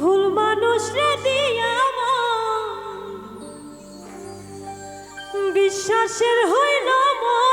ভুল মানুষ রে বিশ্বাসের হইল মর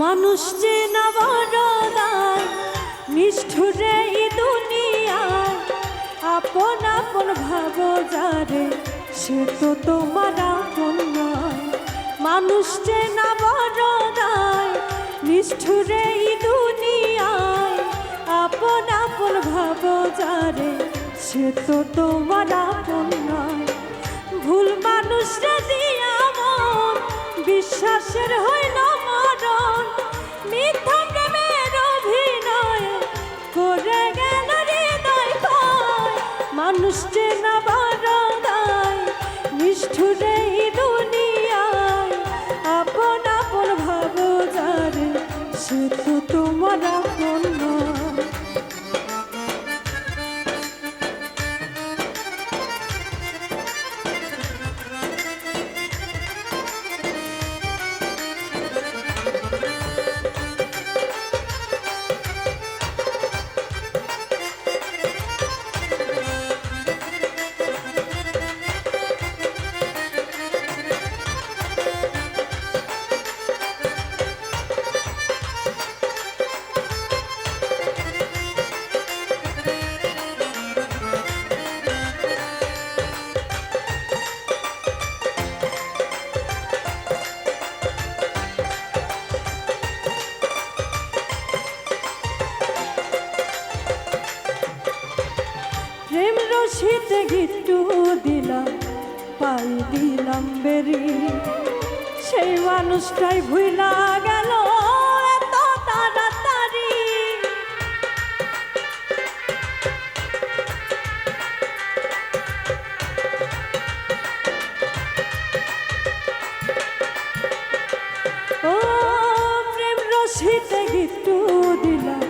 মানুষ যে না নিষ্ঠুরে আপন আপন ভাবো যারে, সে তো তোমার আপন নয়। মানুষ যে না বড়দায় নিষ্ঠুরে দুনিয়ায়, আপন আপন ভাবো যারে, সে তো তোমার আপন নয়। ভুল মানুষ রে দিয়া মন বিশ্বাসের হইল মরণ তো তোমার আপন রসিতে গিট্টু দিলাম পাই দিলাম বেরি। সেই মানুষটাই ভুইলা গেল এত তাড়াতাড়ি। ও প্রেম রসিতে গিট্টু দিলাম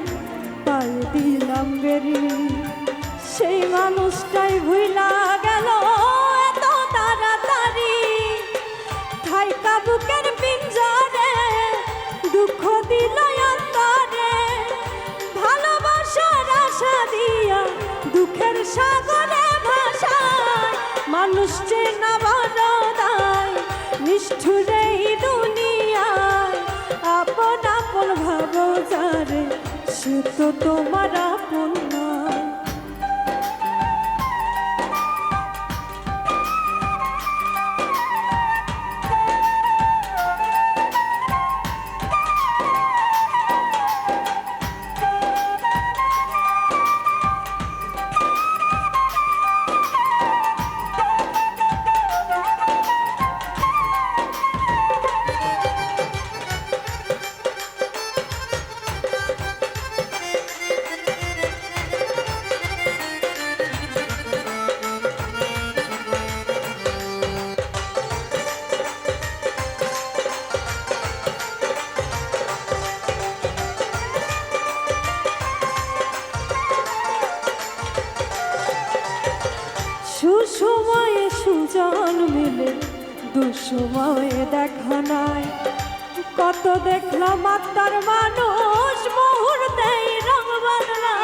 পাই দিলাম বেরি। সেই মানুষটাই ভুইলা গেল। এত তাড়াতাড়ি ঠাইকা বুকের পিঞ্জরে দুঃখ দিল অন্তরে। ভালোবাসার আশা দিয়া দুঃখের সাগরে ভাষায় মানুষ চেনা বড়দায় নিষ্ঠুরে দুনিয়ায়। আপন আপন ভাবো যারে সে তো তোমার আপন সুসময়ে সুজন মিলে, দুসময়ে দেখা নাই। কত দেখলাম আত্মার মানুষ মুহূর্তেই রং বদলা।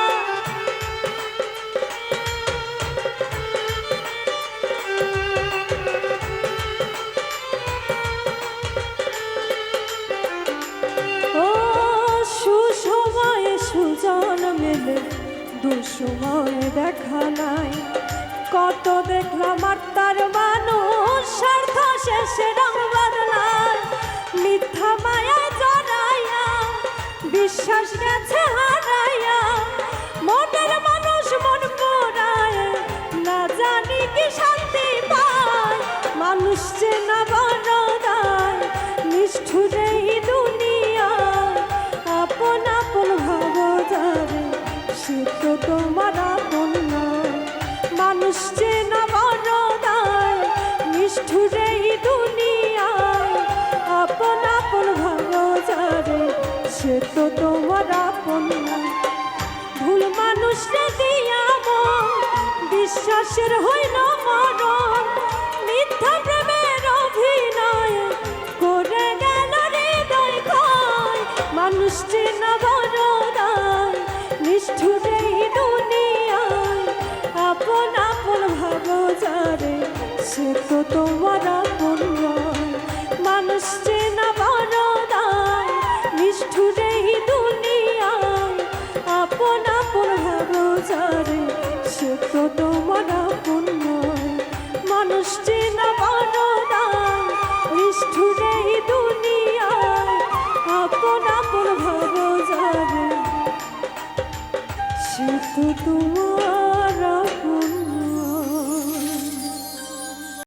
সুজন মেলে, দুসময়ে দেখা নাই। কত দেখলাম আর তার মানুষ স্বার্থ শেষে রং বদলায়। মিথ্যা মায়া জড়াইয়া, বিশ্বাস গেছে হারা বিশ্বাসের হইল মরণ, মিথ্যা প্রেমের অভিনয়। করে গেল হৃদয় কয়, মানুষ চেনা বড় দায় দুনিয়ায়। আপন আপন ভাব যারে, সে তো